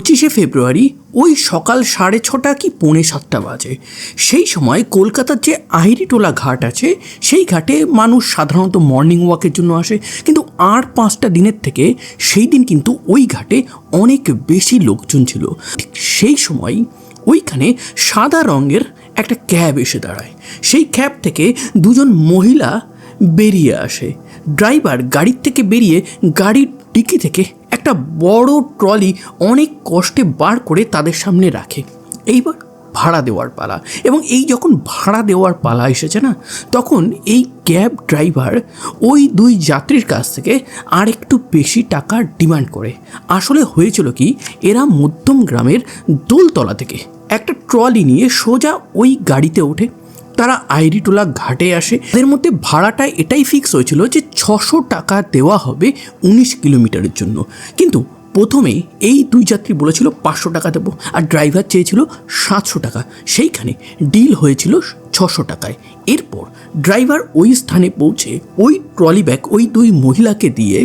পঁচিশে ফেব্রুয়ারি, ওই সকাল সাড়ে ছটা কি পৌনে সাতটা বাজে। সেই সময় কলকাতার যে আহিরিটোলা ঘাট আছে, সেই ঘাটে মানুষ সাধারণত মর্নিং ওয়াকের জন্য আসে। কিন্তু আর পাঁচটা দিনের থেকে সেই দিন কিন্তু ওই ঘাটে অনেক বেশি লোকজন ছিল। সেই সময় ওইখানে সাদা রঙের একটা ক্যাব এসে দাঁড়ায়। সেই ক্যাব থেকে দুজন মহিলা বেরিয়ে আসে। ড্রাইভার গাড়ির থেকে বেরিয়ে গাড়ির ডিকি থেকে একটা বড় ট্রলি অনেক কষ্টে বার করে তাদের সামনে রাখে। এইবার ভাড়া দেওয়ার পালা এবং এই যখন ভাড়া দেওয়ার পালা এসেছে না, তখন এই ক্যাব ড্রাইভার ওই দুই যাত্রীর কাছ থেকে আর একটু বেশি টাকার ডিমান্ড করে। আসলে হয়েছিল কি, এরা মধ্যম গ্রামের দোলতলা থেকে একটা ট্রলি নিয়ে সোজা ওই গাড়িতে ওঠে। তারা আইরিটোলা ঘাটে আসে। এদের মধ্যে ভাড়াটা এটাই ফিক্স হয়েছিল যে ছশো টাকা দেওয়া হবে উনিশ কিলোমিটারের জন্য। কিন্তু প্রথমে এই দুই যাত্রী বলেছিল পাঁচশো টাকা দেবো আর ড্রাইভার চেয়েছিল সাতশো টাকা। সেইখানে ডিল হয়েছিল ছশো টাকায়। এরপর ড্রাইভার ওই স্থানে পৌঁছে ওই ট্রলি ব্যাগ ওই দুই মহিলাকে দিয়ে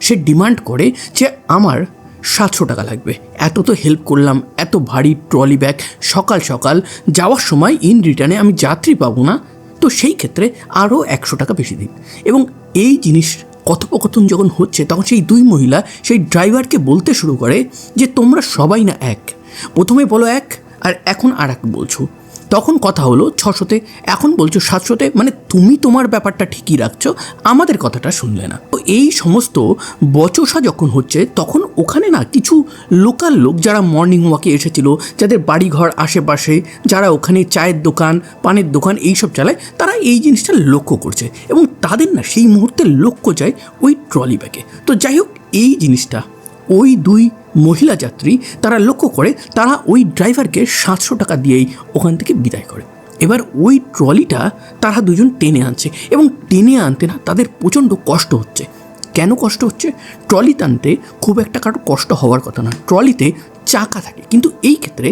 সে ডিমান্ড করে যে আমার সাতশো টাকা লাগবে। এত তো হেল্প করলাম, এত ভারী ট্রলি ব্যাগ সকাল সকাল। যাওয়ার সময় ইন রিটার্নে আমি যাত্রী পাবো না। তো সেই ক্ষেত্রে আরও একশো টাকা বেশি দিন। এবং এই জিনিস কথোপকথন যখন হচ্ছে, তখন সেই দুই মহিলা সেই ড্রাইভারকে বলতে শুরু করে যে, তোমরা সবাই না এক। প্রথমে বলো এক, আর এখন আর এক বলছো। তখন কথা হলো ছশোতে, এখন বলছো সাতশোতে। মানে তুমি তোমার ব্যাপারটা ঠিকই রাখছো, আমাদের কথাটা শুনলে না। এই সমস্ত বচসা যখন হচ্ছে, তখন ওখানে না কিছু লোকাল লোক যারা মর্নিং ওয়াকে এসেছিল, যাদের বাড়িঘর আশেপাশে, যারা ওখানে চায়ের দোকান, পানের দোকান এইসব চালায়, তারা এই জিনিসটা লক্ষ্য করছে। এবং তাদের না সেই মুহূর্তে লক্ষ্য যায় ওই ট্রলি ব্যাগে তো যাই হোক, এই জিনিসটা ওই দুই মহিলা যাত্রী তারা লক্ষ্য করে, তারা ওই ড্রাইভারকে সাতশো টাকা দিয়েই ওখান থেকে বিদায় করে। এবার ওই ট্রলিটা তারা দুজন টেনে আনছে এবং টেনে আনতে না তাদের প্রচণ্ড কষ্ট হচ্ছে। কেন কষ্ট হচ্ছে? ট্রলি টানতে খুব একটা কারও কষ্ট হওয়ার কথা না। ট্রলিতে চাকা থাকে। কিন্তু এই ক্ষেত্রে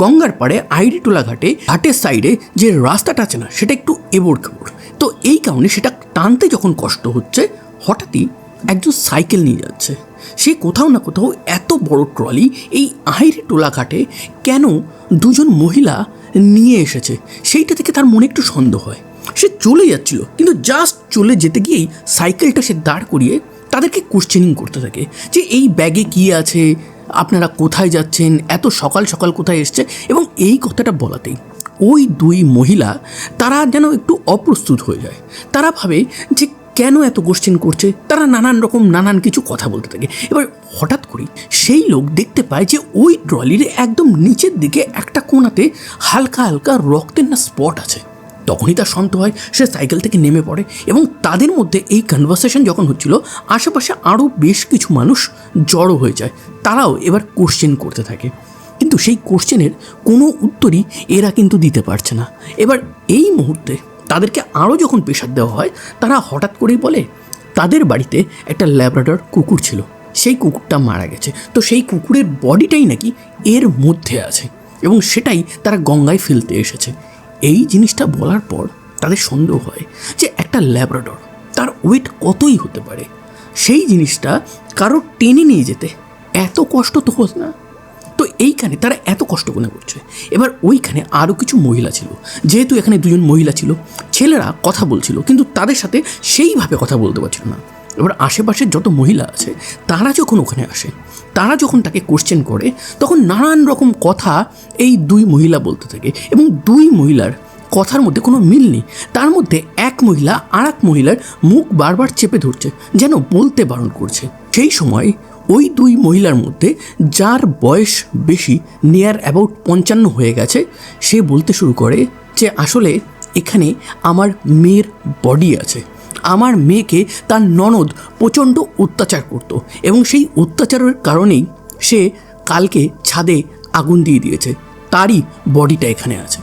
গঙ্গার পাড়ে আইডিটোলা ঘাটে ঘাটের সাইডে যে রাস্তাটা আছে না, সেটা একটু এবড় খেবড় তো এই কারণে সেটা টানতে যখন কষ্ট হচ্ছে, হঠাৎই একজন সাইকেল নিয়ে যাচ্ছে। সে কোথাও না কোথাও এত বড় ট্রলি এই আহিরে টোলা ঘাটে কেন দুজন মহিলা নিয়ে এসেছে। সেইটা থেকে তার মনে একটু সন্দেহ হয়। সে চলে যাচ্ছিল, কিন্তু জাস্ট চলে যেতে গিয়েই সাইকেলটা সে দাঁড় করিয়ে তাদেরকে কোশ্চেনিং করতে থাকে যে এই ব্যাগে কী আছে, আপনারা কোথায় যাচ্ছেন, এত সকাল সকাল কোথায় এসছে? এবং এই কথাটা বলাতেই ওই দুই মহিলা তারা যেন একটু অপ্রস্তুত হয়ে যায়। তারা ভাবে যে কেন এত কোশ্চেন করছে? তারা নানান রকম নানান কিছু কথা বলতে থাকে। এবার হঠাৎ করেই সেই লোক দেখতে পায় যে ওই ট্রলির একদম নিচের দিকে একটা কোণাতে হালকা হালকা রক্তের না স্পট আছে। তখনই তার শান্ত হয়, সে সাইকেল থেকে নেমে পড়ে এবং তাদের মধ্যে এই কনভারসেশন যখন হচ্ছিল, আশেপাশে আরও বেশ কিছু মানুষ জড়ো হয়ে যায়। তারাও এবার কোশ্চেন করতে থাকে। কিন্তু সেই কোশ্চেনের কোনো উত্তরই এরা কিন্তু দিতে পারছে না। এবার এই মুহূর্তে তাদেরকে আরও যখন প্রেশার দেওয়া হয়, তারা হঠাৎ করেই বলে, তাদের বাড়িতে একটা ল্যাব্রাডর কুকুর ছিল। সেই কুকুরটা মারা গেছে। তো সেই কুকুরের বডিটাই নাকি এর মধ্যে আছে এবং সেটাই তারা গঙ্গায় ফেলতে এসেছে। এই জিনিসটা বলার পর তাদের সন্দেহ হয় যে একটা ল্যাব্রাডর তার ওয়েট কতই হতে পারে? সেই জিনিসটা কারও টেনে নিয়ে যেতে এত কষ্ট তো হোক না। তো এইখানে তারা এত কষ্ট করে করছে। এবার ওইখানে আরও কিছু মহিলা ছিল। যেহেতু এখানে দুজন মহিলা ছিল, ছেলেরা কথা বলছিল, কিন্তু তাদের সাথে সেইভাবে কথা বলতে পারছিল না। এবার আশেপাশের যত মহিলা আছে, তারা যখন ওখানে আসে, তারা যখন তাকে কোশ্চেন করে, তখন নানান রকম কথা এই দুই মহিলা বলতে থাকে এবং দুই মহিলার কথার মধ্যে কোনো মিল নেই। তার মধ্যে এক মহিলা আর এক মহিলার মুখ বারবার চেপে ধরছে, যেন বলতে বারণ করছে। সেই সময় ওই দুই মহিলার মধ্যে যার বয়স বেশি নিয়ার অ্যাবাউট পঞ্চান্ন হয়ে গেছে, সে বলতে শুরু করে যে আসলে এখানে আমার মেয়ের বডি আছে। আমার মেয়েকে তার ননদ প্রচণ্ড অত্যাচার করত এবং সেই অত্যাচারের কারণেই সে কালকে ছাদে আগুন দিয়ে দিয়েছে। তারই বডিটা এখানে আছে।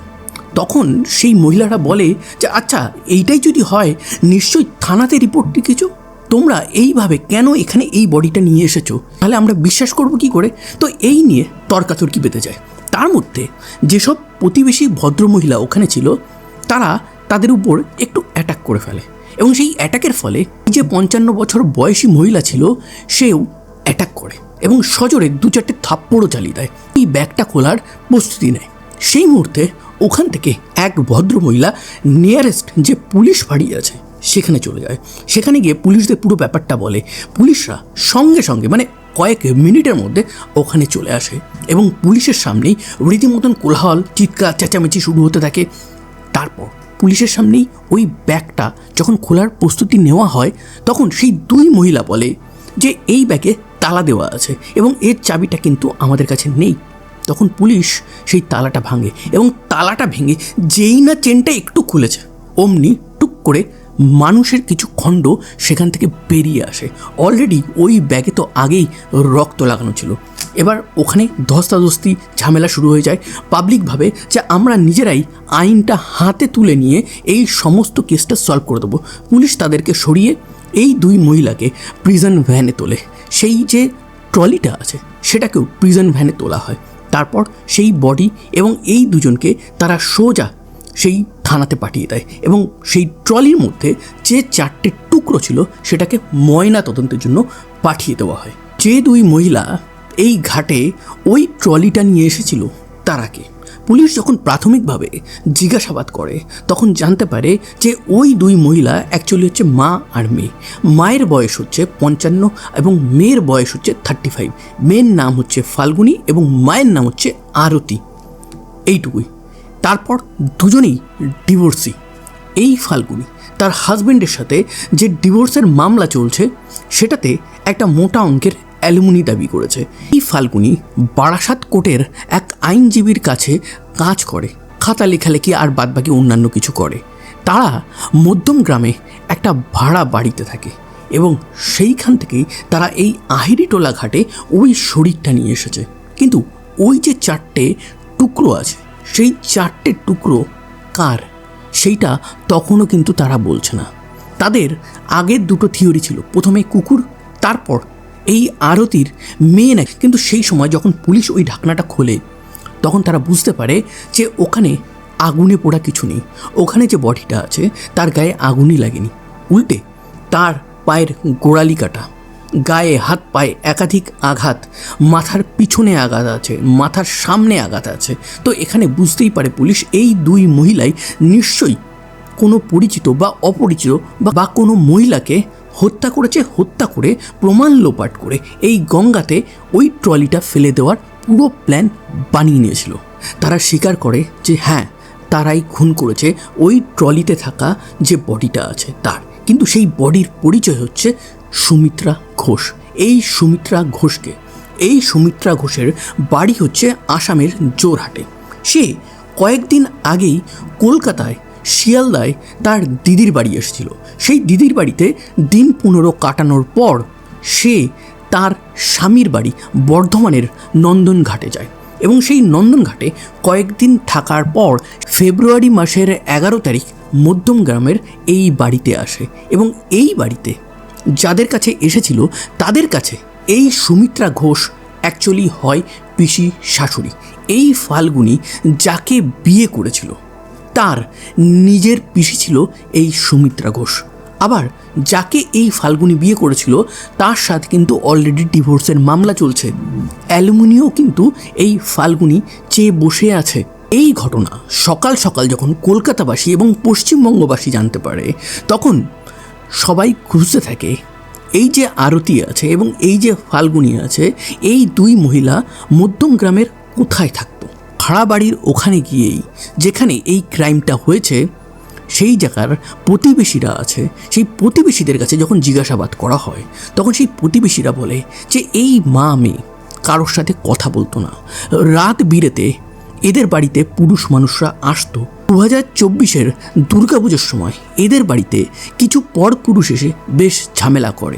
তখন সেই মহিলারা বলে যে আচ্ছা এইটাই যদি হয়, নিশ্চয়ই থানাতে রিপোর্ট লিখেছো তোমরা এইভাবে কেন এখানে এই বডিটা নিয়ে এসেছ? তাহলে আমরা বিশ্বাস করব কি করে? তো এই নিয়ে তর্কাতর্কি বেঁধে যায়। তার মধ্যে যেসব প্রতিবেশী ভদ্রমহিলা ওখানে ছিল, তারা তাদের উপর একটু অ্যাটাক করে ফেলে। এবং সেই অ্যাটাকের ফলে যে পঞ্চান্ন বছর বয়সী মহিলা ছিল, সেও অ্যাটাক করে এবং সজোরে দু চারটে থাপ্পড়ও চালিয়ে দেয়। এই ব্যাগটা খোলার প্রস্তুতি নেয়। সেই মুহূর্তে ওখান থেকে এক ভদ্রমহিলা নিয়ারেস্ট যে পুলিশ ফাঁড়ি আছে সেখানে চলে যায়। সেখানে গিয়ে পুলিশদের পুরো ব্যাপারটা বলে। পুলিশরা সঙ্গে সঙ্গে মানে কয়েক মিনিটের মধ্যে ওখানে চলে আসে এবং পুলিশের সামনেই রীতিমতন কোলাহল, চিৎকার, চেঁচামেচি শুরু হতে থাকে। তারপর পুলিশের সামনেই ওই ব্যাগটা যখন খোলার প্রস্তুতি নেওয়া হয়, তখন সেই দুই মহিলা বলে যে, এই ব্যাগে তালা দেওয়া আছে এবং এর চাবিটা কিন্তু আমাদের কাছে নেই। তখন পুলিশ সেই তালাটা ভাঙে এবং তালাটা ভেঙে যেই না চেনটা একটু খুলেছে, অমনি টুক করে মানুষের কিছু খণ্ড সেখান থেকে বেরিয়ে আসে। অলরেডি ওই ব্যাগে তো আগেই রক্ত লাগানো ছিল। এবার ওখানে ধস্তাধস্তি ঝামেলা শুরু হয়ে যায়। পাবলিকভাবে যে আমরা নিজেরাই আইনটা হাতে তুলে নিয়ে এই সমস্ত কেসটা সলভ করে দেবো। পুলিশ তাদেরকে সরিয়ে এই দুই মহিলাকে প্রিজন ভ্যানে তোলে। সেই যে ট্রলিটা আছে, সেটাকেও প্রিজন ভ্যানে তোলা হয়। তারপর সেই বডি এবং এই দুজনকে তারা সোজা সেই থানাতে পাঠিয়ে দেয় এবং সেই ট্রলির মধ্যে যে চারটে টুকরো ছিল সেটাকে ময়না তদন্তের জন্য পাঠিয়ে দেওয়া হয়। যে দুই মহিলা এই ঘাটে ওই ট্রলিটা নিয়ে এসেছিল, তারাকে। পুলিশ যখন প্রাথমিকভাবে জিজ্ঞাসাবাদ করে, তখন জানতে পারে যে ওই দুই মহিলা অ্যাকচুয়ালি হচ্ছে মা আর মেয়ে। মায়ের বয়স হচ্ছে পঞ্চান্ন এবং মেয়ের বয়স হচ্ছে থার্টি ফাইভ মেয়ের নাম হচ্ছে ফাল্গুনি এবং মায়ের নাম হচ্ছে আরতি। এইটুকুই। তারপর দুজনেই ডিভোর্সি এই ফাল্গুনি তার হাজব্যান্ডের সাথে যে ডিভোর্সের মামলা চলছে, সেটাতে একটা মোটা অঙ্কের অ্যালুমিনি দাবি করেছে। এই ফাল্গুনি বারাসাত কোর্টের এক আইনজীবীর কাছে কাজ করে। খাতা লেখালেখি আর বাদবাকি অন্যান্য কিছু করে। তারা মধ্যম গ্রামে একটা ভাড়া বাড়িতে থাকে এবং সেইখান থেকেই তারা এই আহিরিটোলা ঘাটে ওই শরীরটা নিয়ে এসেছে। কিন্তু ওই যে চারটে টুকরো আছে সেই চারটে টুকরো কার? সেইটা তখনও কিন্তু তারা বলছে না। তাদের আগের দুটো থিওরি ছিল। প্রথমে কুকুর, তারপর এই আরতির মেয়ে নাকি। কিন্তু সেই সময় যখন পুলিশ ওই ঢাকনাটা খোলে, তখন তারা বুঝতে পারে যে ওখানে আগুনে পোড়া কিছু নেই। ওখানে যে বডিটা আছে, তার গায়ে আগুনই লাগেনি। উল্টে তার পায়ের গোড়ালি কাটা। গায়ে হাত পায়ে একাধিক আঘাত, মাথার পিছনে আঘাত আছে, মাথার সামনে আঘাত আছে। তো এখানে বুঝতেই পারে পুলিশ এই দুই মহিলাই নিশ্চয়ই কোনো পরিচিত বা অপরিচিত বা কোনো মহিলাকে হত্যা করেছে, হত্যা করে, প্রমাণ লোপাট করে, এই গঙ্গাতে ওই ট্রলিটা ফেলে দেওয়ার পুরো প্ল্যান বানিয়ে নিয়েছিল। তারা স্বীকার করে যে হ্যাঁ তারাই খুন করেছে ওই ট্রলিতে থাকা যে বডিটা আছে তার। কিন্তু সেই বডির পরিচয় হচ্ছে সুমিত্রা ঘোষ। এই সুমিত্রা ঘোষকে, এই সুমিত্রা ঘোষের বাড়ি হচ্ছে আসামের জোরহাটে। সে কয়েকদিন আগেই কলকাতায়, শিয়ালদায় তার দিদির বাড়ি এসেছিল। সেই দিদির বাড়িতে দিন পনেরো কাটানোর পর সে তার স্বামীর বাড়ি বর্ধমানের নন্দনঘাটে যায় এবং সেই নন্দনঘাটে কয়েকদিন থাকার পর ফেব্রুয়ারি মাসের এগারো তারিখ মধ্যম গ্রামের এই বাড়িতে আসে এবং এই বাড়িতে যাদের কাছে এসেছিল তাদের কাছে এই সুমিত্রা ঘোষ অ্যাকচুয়ালি হয় পিসি শাশুড়ি। এই ফাল্গুনি যাকে বিয়ে করেছিল, তার নিজের পিসি ছিল এই সুমিত্রা ঘোষ। আবার যাকে এই ফাল্গুনি বিয়ে করেছিল, তার সাথে কিন্তু অলরেডি ডিভোর্সের মামলা চলছে। অ্যালুমিনিও কিন্তু এই ফাল্গুনি চেয়ে বসে আছে। এই ঘটনা সকাল সকাল যখন কলকাতাবাসী এবং পশ্চিমবঙ্গবাসী জানতে পারে, তখন সবাই খুঁজতে থাকে। এই যে আরতি আছে এবং এই যে ফাল্গুনি আছে, এই দুই মহিলা মধ্যম গ্রামের কোথায় থাকতো? ভাড়া বাড়ির ওখানে গিয়েই যেখানে এই ক্রাইমটা হয়েছে, সেই জায়গার প্রতিবেশীরা আছে, সেই প্রতিবেশীদের কাছে যখন জিজ্ঞাসাবাদ করা হয়, তখন সেই প্রতিবেশীরা বলে যে, এই মা মেয়ে কারোর সাথে কথা বলতো না। রাত বিরেতে এদের বাড়িতে পুরুষ মানুষরা আসতো দু হাজার চব্বিশের দুর্গাপুজোর সময় এদের বাড়িতে কিছু পর পুরুষ এসে বেশ ঝামেলা করে।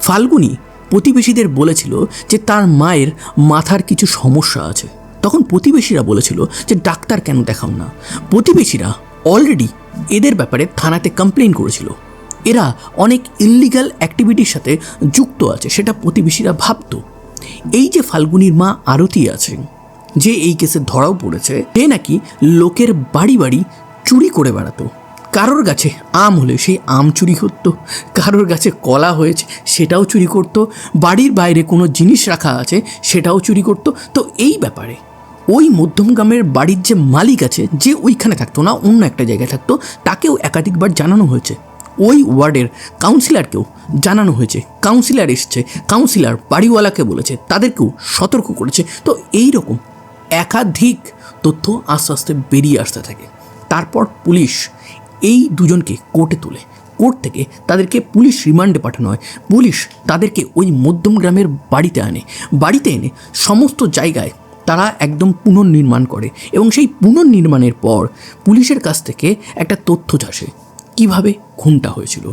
ফাল্গুনি প্রতিবেশীদের বলেছিল যে তার মায়ের মাথার কিছু সমস্যা আছে। তখন প্রতিবেশীরা বলেছিল যে ডাক্তার কেন দেখাও না। প্রতিবেশীরা অলরেডি এদের ব্যাপারে থানাতে কমপ্লেন করেছিল। এরা অনেক ইল্লিগাল অ্যাক্টিভিটির সাথে যুক্ত আছে, সেটা প্রতিবেশীরা ভাবতো। এই যে ফাল্গুনির মা আরতি আছে যে এই কেসে ধরাও পড়েছে, সে নাকি লোকের বাড়ি বাড়ি চুরি করে বেড়াতো। কারোর গাছে আম হলে সেই আম চুরি করতো, কারোর গাছে কলা হয়েছে সেটাও চুরি করতো, বাড়ির বাইরে কোনো জিনিস রাখা আছে সেটাও চুরি করতো। তো এই ব্যাপারে ওই মধ্যমগ্রামের বাড়ির যে মালিক আছে, যে ওইখানে থাকতো না, অন্য একটা জায়গায় থাকতো, তাকেও একাধিকবার জানানো হয়েছে। ওই ওয়ার্ডের কাউন্সিলরকেও জানানো হয়েছে। কাউন্সিলর এসছে, কাউন্সিলর বাড়িওয়ালাকে বলেছে, তাদেরকেও সতর্ক করেছে। তো এই রকম একাধিক তথ্য আস্তে আস্তে বেরিয়ে আসতে থাকে। তারপর পুলিশ এই দুজনকে কোর্টে তোলে। কোর্ট থেকে তাদেরকে পুলিশ রিমান্ডে পাঠানো হয়। পুলিশ তাদেরকে ওই মধ্যম গ্রামের বাড়িতে আনে। বাড়িতে এনে সমস্ত জায়গায় তারা একদম পুনর্নির্মাণ করে এবং সেই পুনর্নির্মাণের পর পুলিশের কাছ থেকে একটা তথ্য আসে। কীভাবে খুনটা হয়েছিল?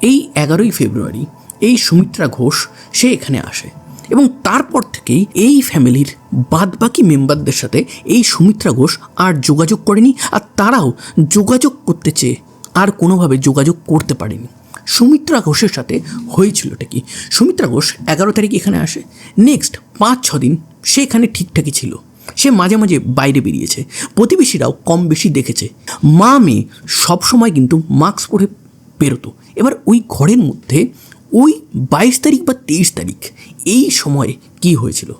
এই এগারোই ফেব্রুয়ারি এই সুমিত্রা ঘোষ, সে এখানে আসে। এবং তারপর থেকেই এই ফ্যামিলির বাদবাকি মেম্বারদের সাথে এই সুমিত্রা ঘোষ আর যোগাযোগ করেনি আর তারাও যোগাযোগ করতে চেয়ে আর কোনোভাবে যোগাযোগ করতে পারেনি। সুমিত্রা ঘোষের সাথে হয়েছিলটা কি? সুমিত্রা ঘোষ এগারো তারিখ এখানে আসে। নেক্সট পাঁচ, ছ দিন সে এখানে ঠিকঠাকই ছিল। সে মাঝে মাঝে বাইরে বেরিয়েছে। প্রতিবেশীরাও কম বেশি দেখেছে। মা, মেয়ে সবসময় কিন্তু মাস্ক পরে বেরোতো। এবার ওই ঘরের মধ্যে ওই বাইশ তারিখ বা তেইশ তারিখ এই সময়ে কি হয়েছিল?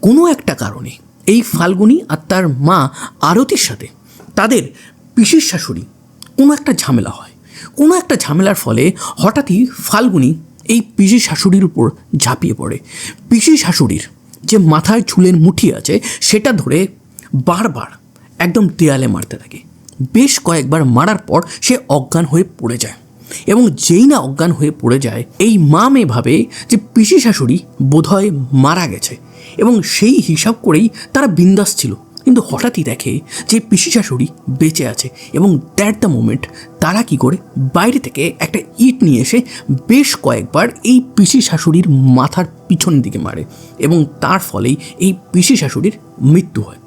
কোনো একটা কারণে এই ফাল্গুনি আর তার মা আরতির সাথে তাদের পিসির শাশুড়ি কোনো একটা ঝামেলা হয়। কোনো একটা ঝামেলার ফলে হঠাৎই ফাল্গুনি এই পিসি শাশুড়ির উপর ঝাঁপিয়ে পড়ে। পিসি শাশুড়ির যে মাথায় চুলের মুঠি আছে সেটা ধরে বারবার একদম দেয়ালে মারতে থাকে। বেশ কয়েকবার মারার পর সে অজ্ঞান হয়ে পড়ে যায়। এবং যেই না অজ্ঞান হয়ে পড়ে যায়, এই মা মেয়ে ভাবে যে পিসি শাশুড়ি বোধহয় মারা গেছে এবং সেই হিসাব করেই তারা বিন্দাস ছিল। কিন্তু হঠাৎই দেখে যে পিসি শাশুড়ি বেঁচে আছে এবং দ্যাট দ্য মোমেন্ট তারা কি করে বাইরে থেকে একটা ইট নিয়ে এসে বেশ কয়েকবার এই পিসি শাশুড়ির মাথার পিছন দিকে মারে এবং তার ফলেই এই পিসি শাশুড়ির মৃত্যু হয়।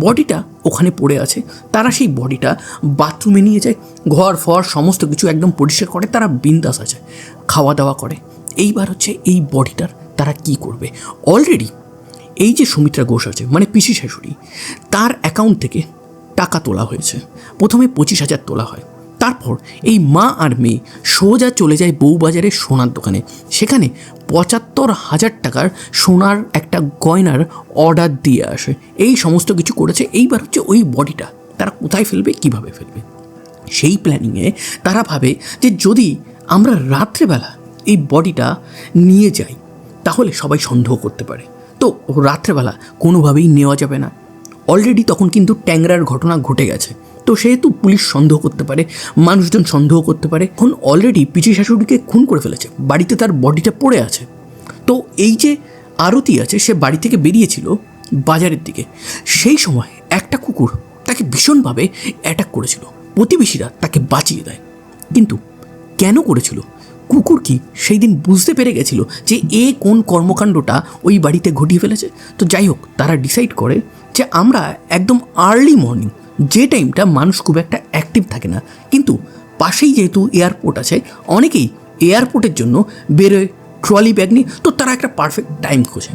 বডিটা ওখানে পড়ে আছে। তারা সেই বডিটা বাথরুমে নিয়ে যায়, ঘর, ফর, সমস্ত কিছু একদম পরিষ্কার করে, তারা বিন্দাস আছে খাওয়া দাওয়া করে। এইবার হচ্ছে এই বডিটার তারা কি করবে? অলরেডি এই যে সুমিত্রা ঘোষ আছে মানে পিসি শাশুড়ি, তার অ্যাকাউন্ট থেকে টাকা তোলা হয়েছে। প্রথমে পঁচিশ হাজার তোলা হয়। তারপর এই মা আর মেয়ে সোজা চলে যায় বউবাজারের সোনার দোকানে। সেখানে পঁচাত্তর হাজার টাকার সোনার একটা গয়নার অর্ডার দিয়ে আসে। এই সমস্ত কিছু করেছে, এইবার হচ্ছে ওই বডিটা তারা কোথায় ফেলবে, কীভাবে ফেলবে? সেই প্ল্যানিংয়ে তারা ভাবে যে যদি আমরা রাত্রেবেলা এই বডিটা নিয়ে যাই, তাহলে সবাই সন্দেহ করতে পারে। তো রাত্রেবেলা কোনোভাবেই নেওয়া যাবে না। অলরেডি তখন কিন্তু ট্যাংরার ঘটনা ঘটে গেছে। তো সেহেতু পুলিশ সন্দেহ করতে পারে, মানুষজন সন্দেহ করতে পারে। এখন অলরেডি পিচি শাশুড়িকে খুন করে ফেলেছে, বাড়িতে তার বডিটা পড়ে আছে। তো এই যে আরতি আছে, সে বাড়ি থেকে বেরিয়েছিল বাজারের দিকে। সেই সময় একটা কুকুর তাকে ভীষণভাবে অ্যাটাক করেছিল, প্রতিবেশীরা তাকে বাঁচিয়ে দেয়। কিন্তু কেন করেছিল? কুকুর কি সেই দিন বুঝতে পেরে গেছিল যে এ কোন কর্মকাণ্ডটা ওই বাড়িতে ঘটিয়ে ফেলেছে? তো যাই হোক, তারা ডিসাইড করে যে আমরা একদম আর্লি মর্নিং যে টাইমটা মানুষ খুব একটা অ্যাক্টিভ থাকে না, কিন্তু পাশেই যেহেতু এয়ারপোর্ট আছে, অনেকেই এয়ারপোর্টের জন্য বেরোয় ট্রলি ব্যাগ নিয়ে, তো তারা একটা পারফেক্ট টাইম খোঁজে।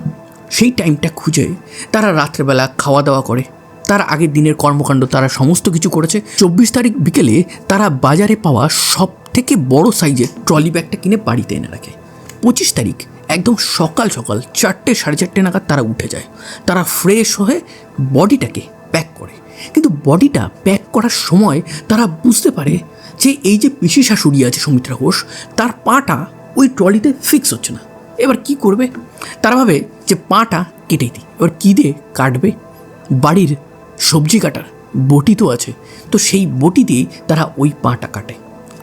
সেই টাইমটা খুঁজে তারা রাত্রেবেলা খাওয়া দাওয়া করে। তার আগের দিনের কর্মকাণ্ড তারা সমস্ত কিছু করেছে। চব্বিশ তারিখ বিকেলে তারা বাজারে পাওয়া সব থেকে বড় সাইজের ট্রলি ব্যাগটা কিনে বাড়িতে এনে রাখে। পঁচিশ তারিখ একদম সকাল সকাল চারটে সাড়ে চারটে নাগাদ তারা উঠে যায়। তারা ফ্রেশ হয়ে বডিটাকে প্যাক করে। কিন্তু বডিটা প্যাক করার সময় তারা বুঝতে পারে যে এই যে পিসি শাশুড়ি আছে সুমিত্রা ঘোষ, তার পাটা ওই ট্রলিতে ফিক্স হচ্ছে না। এবার কি করবে? তারা ভাবে যে পাটা কেটে দিই। এবার কী দিয়ে কাটবে? বাড়ির সবজি কাটার বটি তো আছে, তো সেই বটি দিয়েই তারা ওই পাটা কাটে।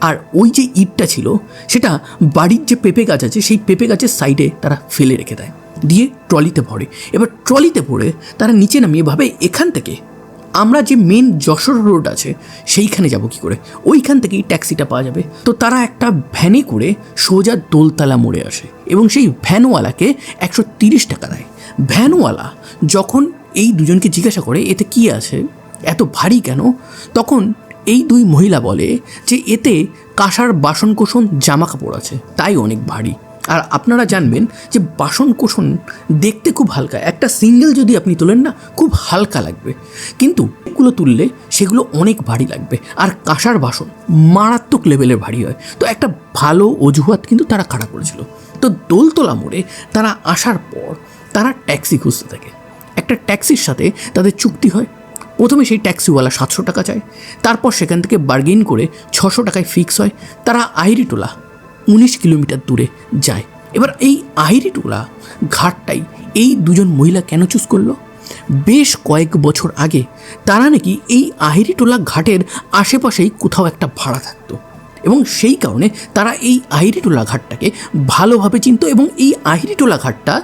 আর ওই যে ইটটা ছিল, সেটা বাড়ির যে পেঁপে গাছ আছে, সেই পেঁপে গাছের সাইডে তারা ফেলে রেখে দেয়। দিয়ে ট্রলিতে ভরে। এবার ট্রলিতে ভরে তারা নিচে নামিয়ে ভাবে এখান থেকে আমরা যে মেন যশোর রোড আছে, সেইখানে যাব কি করে? ওইখান থেকেই ট্যাক্সিটা পাওয়া যাবে। তো তারা একটা ভ্যানে করে সোজা দোলতলা মোড়ে আসে এবং সেই ভ্যানওয়ালাকে একশো তিরিশ টাকা দেয়। ভ্যানওয়ালা যখন এই দুজনকে জিজ্ঞাসা করে, এতে কি আছে? এত ভারী কেন? তখন এই দুই মহিলা বলে যে, এতে কাঁসার বাসন কোসন জামা কাপড় আছে, তাই অনেক ভারী। আর আপনারা জানবেন যে বাসন কোষণ দেখতে খুব হালকা। একটা সিঙ্গেল যদি আপনি তোলেন না, খুব হালকা লাগবে। কিন্তু এগুলো তুললে সেগুলো অনেক ভারী লাগবে। আর কাঁসার বাসন মারাত্মক লেভেলের ভারী হয়। তো একটা ভালো অজুহাত কিন্তু তারা খাড়া করেছিল। তো দোলতলা মোড়ে তারা আসার পর তারা ট্যাক্সি খুঁজতে থাকে। একটা ট্যাক্সির সাথে তাদের চুক্তি হয়। প্রথমে সেই ট্যাক্সিওয়ালা সাতশো টাকা চায়। তারপর সেখান থেকে বার্গেন করে ছশো টাকায় ফিক্স হয়। তারা আইরিটোলা উনিশ কিলোমিটার দূরে যায়। এবার এই আইরিটোলা ঘাটটাই এই দুজন মহিলা কেন চুজ করল? বেশ কয়েক বছর আগে তারা নাকি এই আহিরিটোলা ঘাটের আশেপাশেই কোথাও একটা ভাড়া থাকতো এবং সেই কারণে তারা এই আহিরিটোলা ঘাটটাকে ভালোভাবে চিনত এবং এই আহিরিটোলা ঘাটটা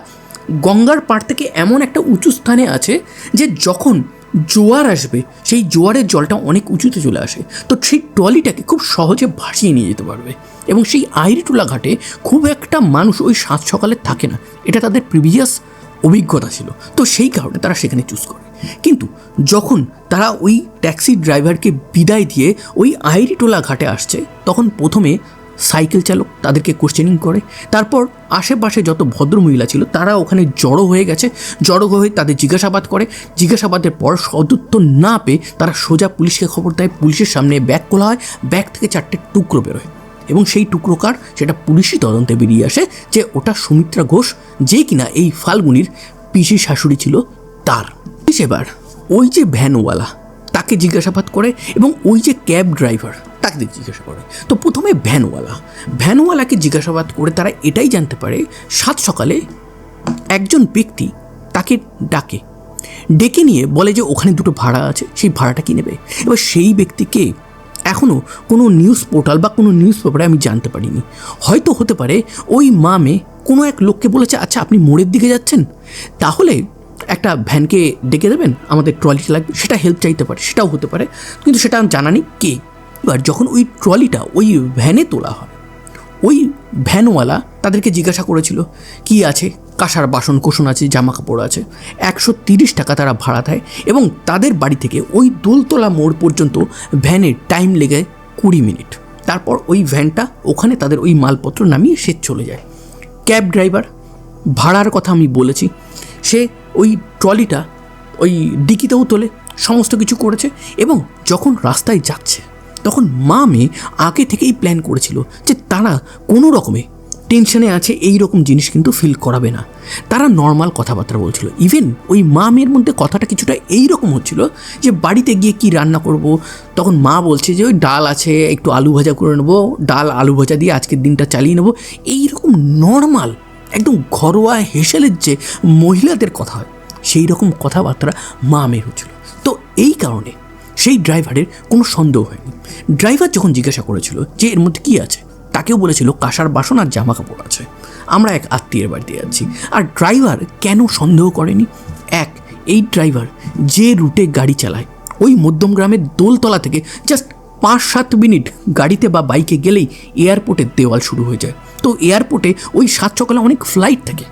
গঙ্গার পাড় থেকে এমন একটা উঁচু স্থানে আছে যে যখন জোয়ার আসবে, সেই জোয়ারের জলটা অনেক উঁচুতে চলে আসে। তো সেই ট্রলিটাকে খুব সহজে ভাসিয়ে নিয়ে যেতে পারবে। এবং সেই আইরিটোলা ঘাটে খুব একটা মানুষ ওই সাত সকালে থাকে না। এটা তাদের প্রিভিয়াস অভিজ্ঞতা ছিল। তো সেই কারণে তারা সেখানে চুজ করে। কিন্তু যখন তারা ওই ট্যাক্সি ড্রাইভারকে বিদায় দিয়ে ওই আইরিটোলা ঘাটে আসছে, তখন প্রথমে সাইকেল চালক তাদেরকে কোশ্চেনিং করে। তারপর আশেপাশে যত ভদ্রমহিলা ছিল, তারা ওখানে জড়ো হয়ে গেছে। জড়ো হয়ে তাদের জিজ্ঞাসাবাদ করে। জিজ্ঞাসাবাদের পর সদুত্তর না পেয়ে তারা সোজা পুলিশকে খবর দেয়। পুলিশের সামনে ব্যাগ খোলা হয়। ব্যাগ থেকে চারটে টুকরো বেরোয় এবং সেই টুকরোকার সেটা পুলিশই তদন্তে বেরিয়ে আসে যে ওটা সুমিত্রা ঘোষ, যে কিনা এই ফাল্গুনির পিসি শাশুড়ি ছিল তার। পুলিশ এবার ওই যে ভ্যানওয়ালা, তাকে জিজ্ঞাসাবাদ করে এবং ওই যে ক্যাব ড্রাইভার, তাকে জিজ্ঞাসা করে। তো প্রথমে ভ্যানওয়ালা, ভ্যানওয়ালাকে জিজ্ঞাসাবাদ করে তারা এটাই জানতে পারে, সাত সকালে একজন ব্যক্তি তাকে ডাকে, ডেকে নিয়ে বলে যে ওখানে দুটো ভাড়া আছে, সেই ভাড়াটা কি নেবে? এবার সেই ব্যক্তিকে এখনও কোনো নিউজ পোর্টাল বা কোনো নিউজ পেপারে আমি জানতে পারিনি। হয়তো হতে পারে ওই মামে কোনো এক লোককে বলেছে আচ্ছা আপনি মোড়ের দিকে যাচ্ছেন? তাহলে একটা ভ্যানকে ডেকে দেবেন? আমাদের ট্রলিটা লাগবে। সেটা হেল্প চাইতে পারে, সেটাও হতে পারে। কিন্তু সেটা জানা নেই কে। এবার যখন ওই ট্রলিটা ওই ভ্যানে তোলা হয়, ওই ভ্যানওয়ালা তাদেরকে জিজ্ঞাসা করেছিল, কি আছে? কাঁসার বাসন কোষণ আছে জামা কাপড় আছে। একশো তিরিশ টাকা তারা ভাড়া দেয় এবং তাদের বাড়ি থেকে ওই দোলতলা মোড় পর্যন্ত ভ্যানের টাইম লেগে কুড়ি মিনিট। তারপর ওই ভ্যানটা ওখানে তাদের ওই মালপত্র নামিয়ে সে চলে যায়। ক্যাব ড্রাইভার, ভাড়ার কথা আমি বলেছি, সে ওই ট্রলিটা ওই ডিকিতেও তোলে, সমস্ত কিছু করেছে এবং যখন রাস্তায় যাচ্ছে, তখন মা মেয়ে আগে থেকেই প্ল্যান করেছিল যে তারা কোনো রকমে টেনশনে আছে এই রকম জিনিস কিন্তু ফিল করাবে না। তারা নর্মাল কথাবার্তা বলছিল। ইভেন ওই মা মেয়ের মধ্যে কথাটা কিছুটা এই রকম হচ্ছিল যে বাড়িতে গিয়ে কি রান্না করব, তখন মা বলছে যে ওই ডাল আছে, একটু আলু ভাজা করে নেব, ডাল, আলু ভাজা দিয়ে আজকের দিনটা চালিয়ে নেব। এইরকম নর্মাল একদম ঘরোয়া হেসেলের যে মহিলাদের কথা হয় সেই রকম কথাবার্তা মা মেয়ের হচ্ছিল। তো এই কারণে সেই ড্রাইভারের কোনো সন্দেহ হয়নি। ড্রাইভার যখন জিজ্ঞাসা করেছিল যে এর মধ্যে কী আছে তাকেও বলেছিল কাঁসার বাসন আর জামা কাপড় আছে। আমরা এক আত্মীয়ের বাড়িতে যাচ্ছি। আর ড্রাইভার কেন সন্দেহ করেনি? এক, এই ড্রাইভার যে রুটে গাড়ি চালায়, ওই মধ্যম গ্রামের দোলতলা থেকে জাস্ট পাঁচ সাত মিনিট গাড়িতে বা বাইকে গেলেই এয়ারপোর্টের দেওয়াল শুরু হয়ে যায়। তো এয়ারপোর্টে ওই সাত সকালে অনেক ফ্লাইট থাকে।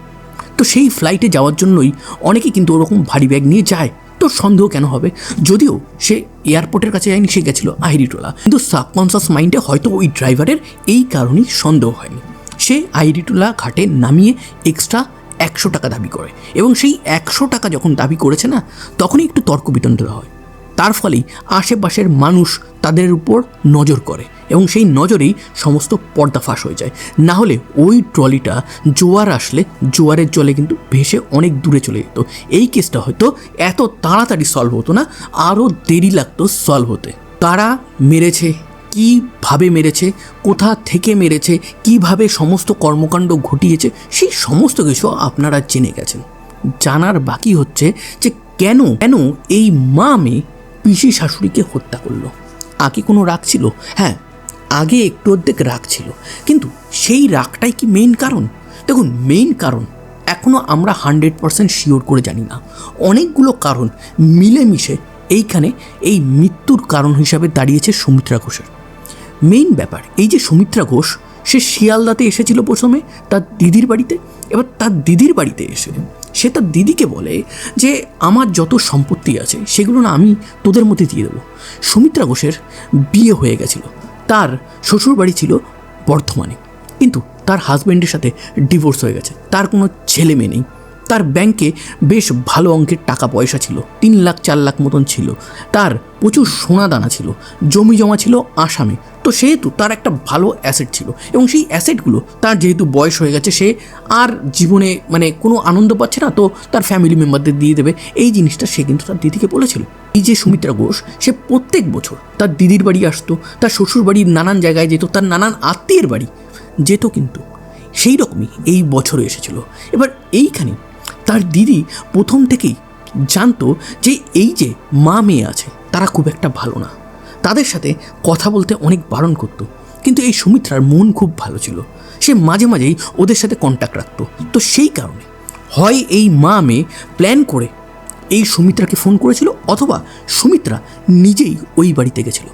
তো সেই ফ্লাইটে যাওয়ার জন্যই অনেকে কিন্তু ওরকম ভারী ব্যাগ নিয়ে যায়। তো সন্দেহ কেন হবে? যদিও সে এয়ারপোর্টের কাছে যায়নি, সে গেছিল আইরিটোলা। কিন্তু সাবকনসাস মাইন্ডে হয়তো ওই ড্রাইভারের এই কারণেই সন্দেহ হয়নি। সে আইরিটোলা ঘাটে নামিয়ে এক্সট্রা একশো টাকা দাবি করে। এবং সেই একশো টাকা যখন দাবি করেছে না, তখনই একটু তর্ক বিতণ্ড হয়। তার ফলেই আশেপাশের মানুষ তাদের উপর নজর করে এবং সেই নজরেই সমস্ত পর্দা ফাঁস হয়ে যায়। না হলে ওই ট্রলিটা জোয়ার আসলে জোয়ারের জলে কিন্তু ভেসে অনেক দূরে চলে যেত। এই কেসটা হয়তো এত তাড়াতাড়ি সলভ হতো না আরও দেরি লাগতো সলভ হতে। তারা মেরেছে? কীভাবে মেরেছে? কোথা থেকে মেরেছে? কীভাবে সমস্ত কর্মকাণ্ড ঘটিয়েছে? সেই সমস্ত কিছু আপনারা জেনে গেছেন। জানার বাকি হচ্ছে যে কেন কেন এই মা মেয়ে পিসি শাশুড়িকে হত্যা করল। আগে কোনো রাগ ছিল? হ্যাঁ আগে একটু অর্ধেক রাগ ছিল। কিন্তু সেই রাগটাই কি মেইন কারণ? দেখুন মেইন কারণ এখনও আমরা হান্ড্রেড পারসেন্ট শিওর করে জানি না। অনেকগুলো কারণ মিলেমিশে এইখানে এই মৃত্যুর কারণ হিসাবে দাঁড়িয়েছে সুমিত্রা ঘোষের। মেইন ব্যাপার, এই যে সুমিত্রা ঘোষ, সে শিয়ালদাতে এসেছিল প্রথমে, তার দিদির বাড়িতে, এবার তার দিদির বাড়িতে এসে সে তার দিদিকে বলে যে, আমার যত সম্পত্তি আছে, সেগুলো না আমি তোদের মধ্যে দিয়ে দেবো। সুমিত্রা ঘোষের বিয়ে হয়ে গেছিল। তার শ্বশুর বাড়ি ছিল বর্ধমানে। কিন্তু তার হাজব্যান্ডের সাথে ডিভোর্স হয়ে গেছে। তার কোনো ছেলে মেয়ে নেই। তার ব্যাংকে বেশ ভালো অঙ্কের টাকা পয়সা ছিল। তিন লাখ, চার লাখ মতন ছিল। তার প্রচুর সোনা দানা ছিল। জমি জমা ছিল আসামে। তো সেহেতু তার একটা ভালো অ্যাসেট ছিল। এবং সেই অ্যাসেটগুলো তার যেহেতু বয়স হয়ে গেছে, সে আর জীবনে মানে কোনো আনন্দ পাচ্ছে না, তো তার ফ্যামিলি মেম্বারদের দিয়ে দেবে। এই জিনিসটা সে কিন্তু তার দিদিকে বলেছিল। এই যে সুমিত্রা ঘোষ, সে প্রত্যেক বছর তার দিদির বাড়ি আসতো, তার শ্বশুর বাড়ির নানান জায়গায় যেত, তার নানান আত্মীয়ের বাড়ি যেত কিন্তু। সেই রকমই এই বছরে এসেছিল। এবার এইখানে তার দিদি প্রথম থেকেই জানতো যে এই যে মা মেয়ে আছে, তারা খুব একটা ভালো না। তাদের সাথে কথা বলতে অনেক বারণ করতো। কিন্তু এই সুমিত্রার মন খুব ভালো ছিল। সে মাঝে মাঝেই ওদের সাথে কন্ট্যাক্ট রাখতো। তো সেই কারণে হয় এই মা মেয়ে প্ল্যান করে এই সুমিত্রাকে ফোন করেছিল অথবা সুমিত্রা নিজেই ওই বাড়িতে গেছিল।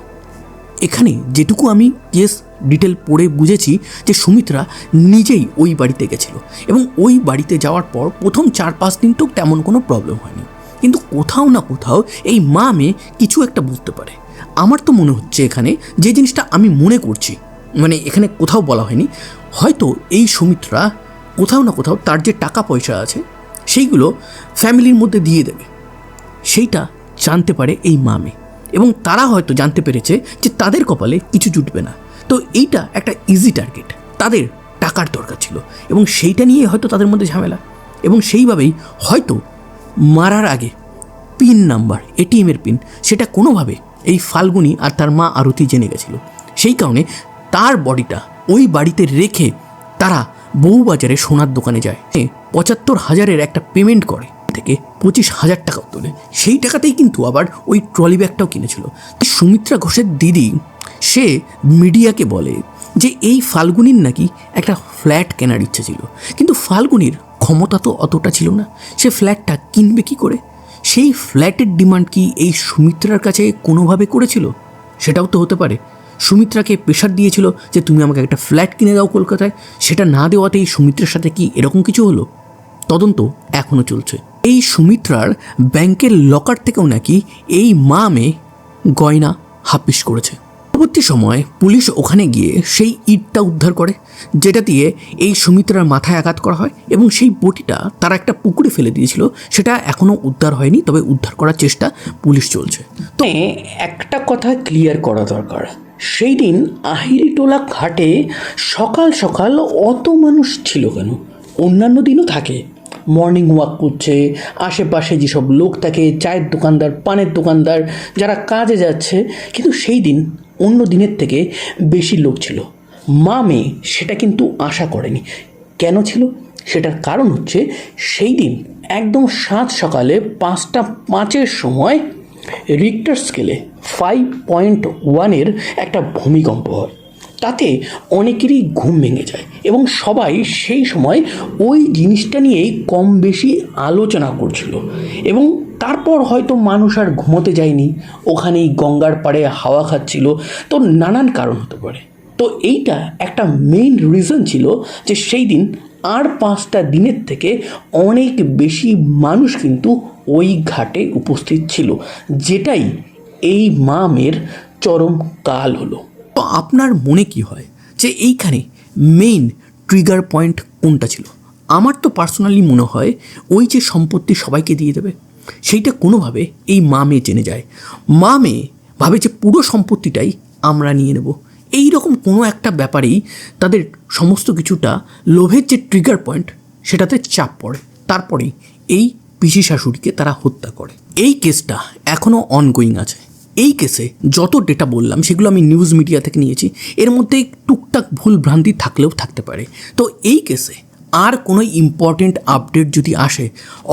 এখানে যেটুকু আমি কেস ডিটেল পড়ে বুঝেছি যে সুমিত্রা নিজেই ওই বাড়িতে গেছিল এবং ওই বাড়িতে যাওয়ার পর প্রথম চার পাঁচ দিন তো তেমন কোনো প্রবলেম হয়নি। কিন্তু কোথাও না কোথাও এই মা মেয়ে কিছু একটা বুঝতে পারে। আমার তো মনে হচ্ছে এখানে যে জিনিসটা আমি মনে করছি মানে এখানে কোথাও বলা হয়নি, হয়তো এই সুমিত্রা কোথাও না কোথাও তার যে টাকা পয়সা আছে, সেইগুলো ফ্যামিলির মধ্যে দিয়ে দেবে। সেইটা জানতে পারে এই মা মেয়ে। এবং তারা হয়তো জানতে পেরেছে যে তাদের কপালে কিছু জুটবে না। তো এইটা একটা ইজি টার্গেট তাদের টাকার দরকার ছিল। এবং সেইটা নিয়ে হয়তো তাদের মধ্যে ঝামেলা। এবং সেইভাবেই হয়তো মারার আগে পিন নাম্বার, এটিএমের পিন, সেটা কোনোভাবে এই ফাল্গুনি আর তার মা আরতি জেনে গেছিল। সেই কারণে তার বডিটা ওই বাড়িতে রেখে তারা বউবাজারে সোনার দোকানে যায়। পঁচাত্তর হাজারের একটা পেমেন্ট করে, থেকে পঁচিশ হাজার টাকা তোলে। সেই টাকাতেই কিন্তু আবার ওই ট্রলি ব্যাগটাও কিনেছিল। সুমিত্রা ঘোষের দিদি, সে মিডিয়াকে বলে যে এই ফাল্গুনির নাকি একটা ফ্ল্যাট কেনার ইচ্ছে ছিল। কিন্তু ফাল্গুনির ক্ষমতা তো অতটা ছিল না। সে ফ্ল্যাটটা কিনবে কি করে? সেই ফ্ল্যাটের ডিমান্ড কি এই সুমিত্রার কাছে কোনোভাবে করেছিল? সেটাও তো হতে পারে। সুমিত্রাকে প্রেশার দিয়েছিল যে তুমি আমাকে একটা ফ্ল্যাট কিনে দাও কলকাতায়। সেটা না দেওয়াতেই সুমিত্রার সাথে কি এরকম কিছু হলো? তদন্ত এখনও চলছে। এই সুমিত্রার ব্যাংকের লকার থেকেও নাকি এই মা মেয়ে গয়না হাপিস করেছে। পরবর্তী সময় পুলিশ ওখানে গিয়ে সেই ইটটা উদ্ধার করে, যেটা দিয়ে এই সুমিত্রার মাথায় আঘাত করা হয় এবং সেই বটিটা তারা একটা পুকুরে ফেলে দিয়েছিল, সেটা এখনও উদ্ধার হয়নি, তবে উদ্ধার করার চেষ্টা পুলিশ চলছে। তো একটা কথা ক্লিয়ার করা দরকার। সেই দিন আহিরিটোলা ঘাটে সকাল সকাল অত মানুষ ছিল কেন? অন্যান্য দিনও থাকে। মর্নিং ওয়াক করছে, আশেপাশে যেসব লোক থাকে, চায়ের দোকানদার, পানের দোকানদার, যারা কাজে যাচ্ছে, কিন্তু সেই দিন অন্য দিনের থেকে বেশি লোক ছিল। মা মেয়ে সেটা কিন্তু আশা করেনি। কেন ছিল? সেটার কারণ হচ্ছে সেই দিন একদম সাত সকালে পাঁচটা পাঁচের সময় রিক্টার স্কেলে ফাইভ পয়েন্ট ওয়ানের একটা ভূমিকম্প হয়। তাতে অনেকেরই ঘুম ভেঙে যায় এবং সবাই সেই সময় ওই জিনিসটা নিয়েই কম বেশি আলোচনা করছিল এবং তারপর হয়তো মানুষ আর ঘুমোতে যায়নি। ওখানেই গঙ্গার পাড়ে হাওয়া খাচ্ছিল। তো নানান কারণ হতে পারে। তো এইটা একটা মেইন রিজন ছিল যে সেই দিন আর পাঁচটা দিনের থেকে অনেক বেশি মানুষ কিন্তু ওই ঘাটে উপস্থিত ছিল। যেটাই এই মামের চরম কাল হলো। তো আপনার মনে কি হয় যে এইখানে মেইন ট্রিগার পয়েন্ট কোনটা ছিল? আমার তো পার্সোনালি মনে হয় ওই যে সম্পত্তি সবাইকে দিয়ে দেবে। সেইটা কোনোভাবে এই মা মেয়ে জেনে যায়। মা মেয়ে ভাবে যে পুরো সম্পত্তিটাই আমরা নিয়ে নেব। এই রকম কোনো একটা ব্যাপারেই তাদের সমস্ত কিছুটা লোভের যে ট্রিগার পয়েন্ট সেটাতে চাপ পড়ে। তারপরেই এই পিসি শাশুড়িকে তারা হত্যা করে। এই কেসটা এখনও অনগোয়িং আছে। এই কেসে যত ডেটা বললাম, সেগুলো আমি নিউজ মিডিয়া থেকে নিয়েছি। এর মধ্যে টুকটাক ভুল ভ্রান্তি থাকলেও থাকতে পারে। তো এই কেসে আর কোনো ইম্পর্টেন্ট আপডেট যদি আসে,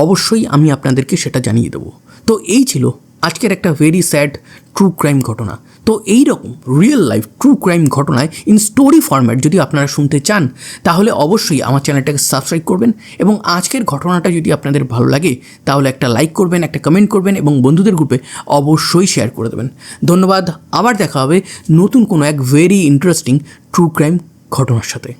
অবশ্যই আমি আপনাদেরকে সেটা জানিয়ে দেবো। তো এই ছিল আজকের একটা ভেরি স্যাড ট্রু ক্রাইম ঘটনা। তো এই রকম রিয়েল লাইফ ট্রু ক্রাইম ঘটনায় ইন স্টোরি ফরম্যাট যদি আপনারা শুনতে চান, তাহলে অবশ্যই আমার চ্যানেলটাকে সাবস্ক্রাইব করবেন এবং আজকের ঘটনাটা যদি আপনাদের ভালো লাগে, তাহলে একটা লাইক করবেন, একটা কমেন্ট করবেন এবং বন্ধুদের গ্রুপে অবশ্যই শেয়ার করে দেবেন। ধন্যবাদ, আবার দেখা হবে নতুন কোনো এক ভেরি ইন্টারেস্টিং ট্রু ক্রাইম ঘটনার সাথে।